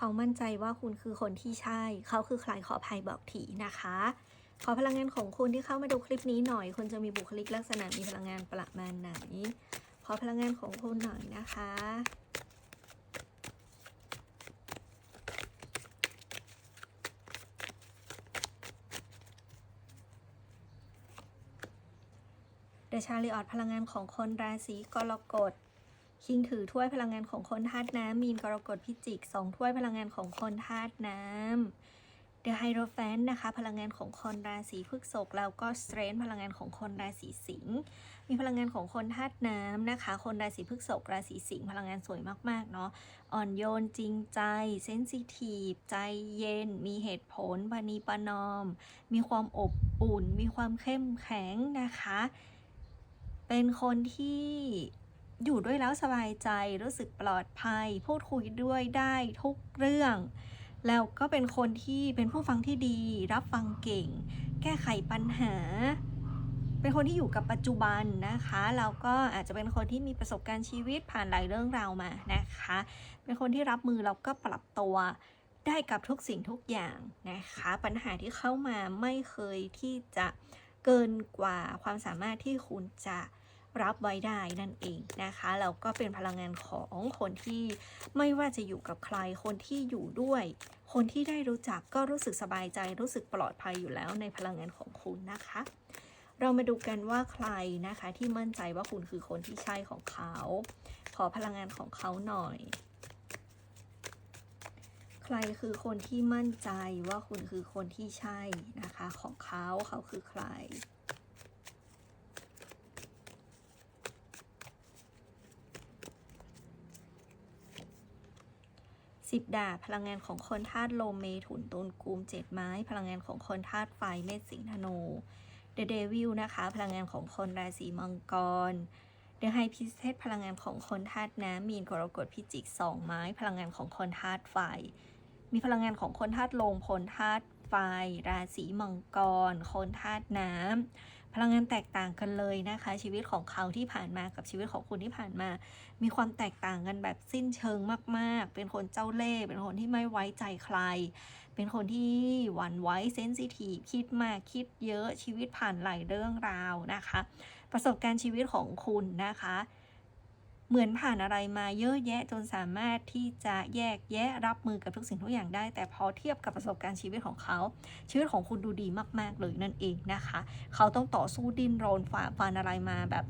เขามั่นใจว่าคุณคือคนที่ใช่ เขาคือใครขออภัยบอกทีนะคะ ขอพลังงานของคุณที่เข้ามาดูคลิปนี้หน่อย คุณจะมีบุคลิกลักษณะมีพลังงานประมาณไหน ขอพลังงานของคุณหน่อยนะคะเดชาริออดพลังงานของคนราศีกรกฎ คิงถือถ้วยพลังงานของคนธาตุน้ำมีนกรกฎพิจิกสองถ้วยพลังงานของคนธาตุน้ำเดอะไฮโรแฟนนะคะ พลังงานของคนราศีพฤษภแล้วก็สเตรนพลังงานของคนราศีสิงห์มีพลังงานของคนธาตุน้ำนะคะ คนราศีพฤษภราศีสิงห์พลังงานสวยมากๆเนาะอ่อนโยนจริงใจเซนซิทีฟใจเย็น มีเหตุผลปณีปนอม มีความอบอุ่น มีความเข้มแข็งนะคะ เป็นคนที่ อยู่ด้วยแล้วสบายใจรู้สึกปลอดภัย พูดคุยด้วยได้ทุกเรื่อง แล้วก็เป็นคนที่เป็นผู้ฟังที่ดี รับฟังเก่ง แก้ไขปัญหา เป็นคนที่อยู่กับปัจจุบันนะคะแล้วก็อาจจะเป็นคนที่มีประสบการณ์ชีวิตผ่านหลายเรื่องราวมานะคะ เป็นคนที่รับมือแล้วก็ปรับตัวได้กับทุกสิ่งทุกอย่างนะคะ ปัญหาที่เข้ามาไม่เคยที่จะเกินกว่าความสามารถที่คุณจะ รับไว้ได้นั่นเองนะคะแล้วก็เป็นพลังงานของคนที่ไม่ว่าจะอยู่กับใครคนที่อยู่ด้วย คนที่ได้รู้จักก็รู้สึกสบายใจ รู้สึกปลอดภัยอยู่แล้วในพลังงานของคุณนะคะ เรามาดูกันว่าใครนะคะที่มั่นใจว่าคุณคือคนที่ใช่ของเขา ขอพลังงานของเขาหน่อย ใครคือคนที่มั่นใจว่าคุณคือคนที่ใช่นะคะ ของเขาเขาคือใคร สิบดาบพลังงานของคนธาตุลมเมถุนตุลกุมเจ็ดไม้ พลังงานของคนธาตุไฟเมษสิงธนูเดเดวิลนะคะ พลังงานของคนราศีมังกรเดอะไฮพิเทสพลังงานของคนธาตุน้ำมีนกรกฎพิจิกสองไม้ พลังงานของคนธาตุไฟ มีพลังงานของคนธาตุลมคนธาตุไฟ ราศีมังกร คนธาตุน้ำ ลังงานแตกต่างกันเลยนะคะ ชีวิตของเขาที่ผ่านมากับชีวิตของคุณที่ผ่านมา มีความแตกต่างกันแบบสิ้นเชิงมาก ๆ เป็นคนเจ้าเล่ห์เป็นคนที่ไม่ไว้ใจใคร เป็นคนที่หวั่นไหวเซนซิทีฟคิดมากคิดเยอะชีวิตผ่านหลายเรื่องราวนะคะ ประสบการณ์ชีวิตของคุณนะคะ เหมือนผ่านอะไรมาเยอะแยะจนสามารถที่จะแยกแยะรับมือกับทุกสิ่งทุกอย่างได้ แต่พอเทียบกับประสบการณ์ชีวิตของเขา ชีวิตของคุณดูดีมาก ๆ เลยนั่นเองนะคะ เขาต้องต่อสู้ดิ้นรนฝ่าฟันอะไรมาแบบ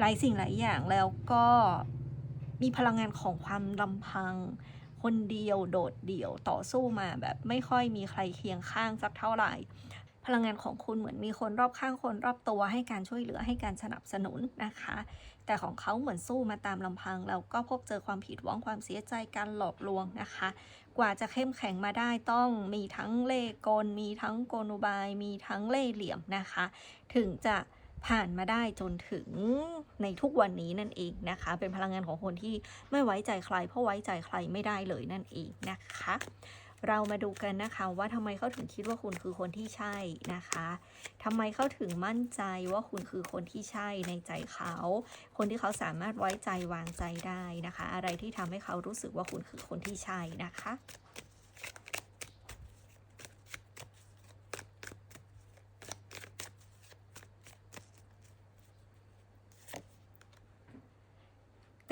หลายสิ่งหลายอย่างแล้วก็มีพลังงานของความลำพัง คนเดียวโดดเดี่ยวต่อสู้มาแบบไม่ค่อยมีใครเคียงข้างสักเท่าไหร่ พลังงานของคุณเหมือนมีคนรอบข้างคนรอบตัวให้การช่วยเหลือให้การสนับสนุนนะคะ แต่ของเขาเหมือนสู้มาตามลำพัง แล้วก็พบเจอความผิดหวังความเสียใจการหลอกลวงนะคะ กว่าจะเข้มแข็งมาได้ต้องมีทั้งเล่กล มีทั้งโกลอุบาย มีทั้งเล่เหลี่ยมนะคะ ถึงจะผ่านมาได้จนถึงในทุกวันนี้นั่นเองนะคะ เป็นพลังงานของคนที่ไม่ไว้ใจใคร เพราะไว้ใจใครไม่ได้เลยนั่นเองนะคะ เรามาดูกันนะคะว่าทำไมเขาถึงคิดว่าคุณคือคนที่ใช่นะคะทำไมเขาถึงมั่นใจว่าคุณคือคนที่ใช่ในใจเขา คนที่เขาสามารถไว้ใจวางใจได้นะคะ อะไรที่ทำให้เขารู้สึกว่าคุณคือคนที่ใช่นะคะ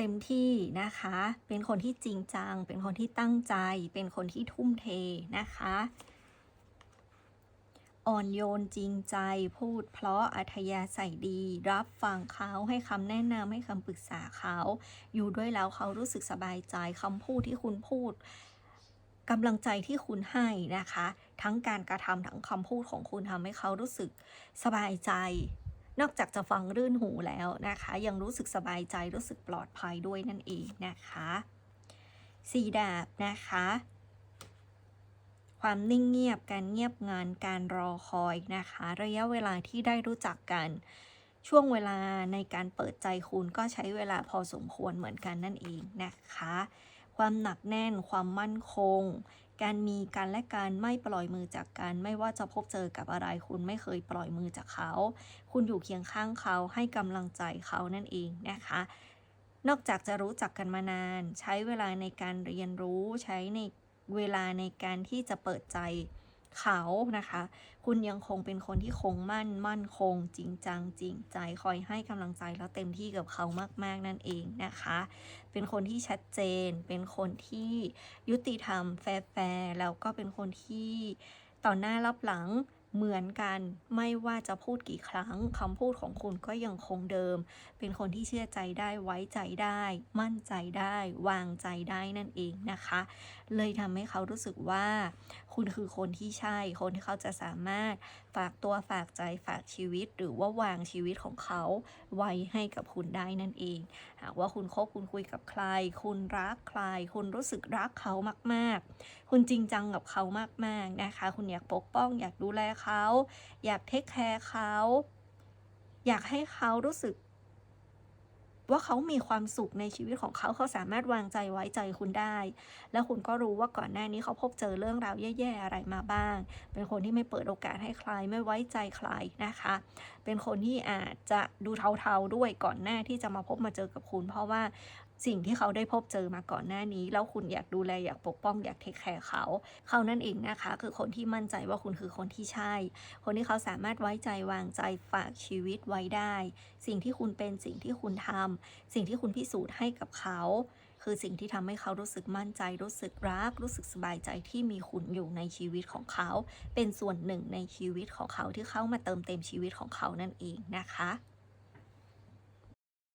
ต็มที่นะคะ เป็นคนที่จริงจัง เป็นคนที่ตั้งใจ เป็นคนที่ทุ่มเทนะคะ อ่อนโยนจริงใจ พูดเพราะอัธยาศัยดี รับฟังเขาให้คำแนะนำให้คำปรึกษาเขา อยู่ด้วยแล้วเขารู้สึกสบายใจคำพูดที่คุณพูดกำลังใจที่คุณให้นะคะ ทั้งการกระทำทั้งคำพูดของคุณทำให้เขารู้สึกสบายใจ นอกจากจะฟังรื่นหูแล้วนะคะ ยังรู้สึกสบายใจรู้สึกปลอดภัยด้วยนั่นเองนะคะสีดาบนะคะ ความนิ่งเงียบการเงียบงานการรอคอยนะคะ ระยะเวลาที่ได้รู้จักกันช่วงเวลาในการเปิดใจคุณก็ใช้เวลาพอสมควรเหมือนกันนั่นเองนะคะ ความหนักแน่นความมั่นคง การมีการและการไม่ปล่อยมือจากกัน ไม่ว่าจะพบเจอกับอะไร คุณไม่เคยปล่อยมือจากเขา คุณอยู่เคียงข้างเขาให้กำลังใจเขานั่นเองนะคะ นอกจากจะรู้จักกันมานาน ใช้เวลาในการเรียนรู้ ใช้ในเวลาในการที่จะเปิดใจ เขานะคะ คุณยังคงเป็นคนที่คงมั่นมั่นคง จริงจังจริงใจคอยให้กำลังใจแล้วเต็มที่กับเขามากๆนั่นเองนะคะ เป็นคนที่ชัดเจน เป็นคนที่ยุติธรรมแฟร์แล้วก็เป็นคนที่ต่อหน้ารับหลัง เหมือนกันไม่ว่าจะพูดกี่ครั้งคำพูดของคุณก็ยังคงเดิม เป็นคนที่เชื่อใจได้ไว้ใจได้ มั่นใจได้ วางใจได้นั่นเองนะคะ เลยทำให้เขารู้สึกว่า คุณคือคนที่ใช่คนที่เขาจะสามารถ ฝากตัวฝากใจฝากชีวิต หรือว่าวางชีวิตของเขาไว้ให้กับคุณได้นั่นเอง หากว่าคุณคบคุณคุยกับใคร คุณรักใคร คุณรู้สึกรักเขามากๆ คุณจริงจังกับเขามากๆนะคะ คุณอยากปกป้อง อยากดูแลเขา อยากเทคแคร์เขา อยากให้เขารู้สึก ว่าเขามีความสุขในชีวิตของเขาเขาสามารถวางใจไว้ใจคุณได้ แล้วคุณก็รู้ว่าก่อนหน้านี้เขาพบเจอเรื่องราวแย่ๆอะไรมาบ้าง เป็นคนที่ไม่เปิดโอกาสให้ใครไม่ไว้ใจใครนะคะ เป็นคนที่อาจจะดูเทาๆด้วยก่อนหน้าที่จะมาพบมาเจอกับคุณ เพราะว่า สิ่งที่เขาได้พบเจอมาก่อนหน้านี้ แล้วคุณอยากดูแลอยากปกป้องอยากเทคแคร์เขา เขานั่นเองนะคะ คือคนที่มั่นใจว่าคุณคือคนที่ใช่ คนที่เขาสามารถไว้ใจวางใจฝากชีวิตไว้ได้ สิ่งที่คุณเป็นสิ่งที่คุณทำสิ่งที่คุณพิสูจน์ให้กับเขา คือสิ่งที่ทำให้เขารู้สึกมั่นใจ รู้สึกรัก รู้สึกสบายใจที่มีคุณอยู่ในชีวิตของเขา เป็นส่วนหนึ่งในชีวิตของเขาที่เข้ามาเติมเต็มชีวิตของเขานั่นเองนะคะ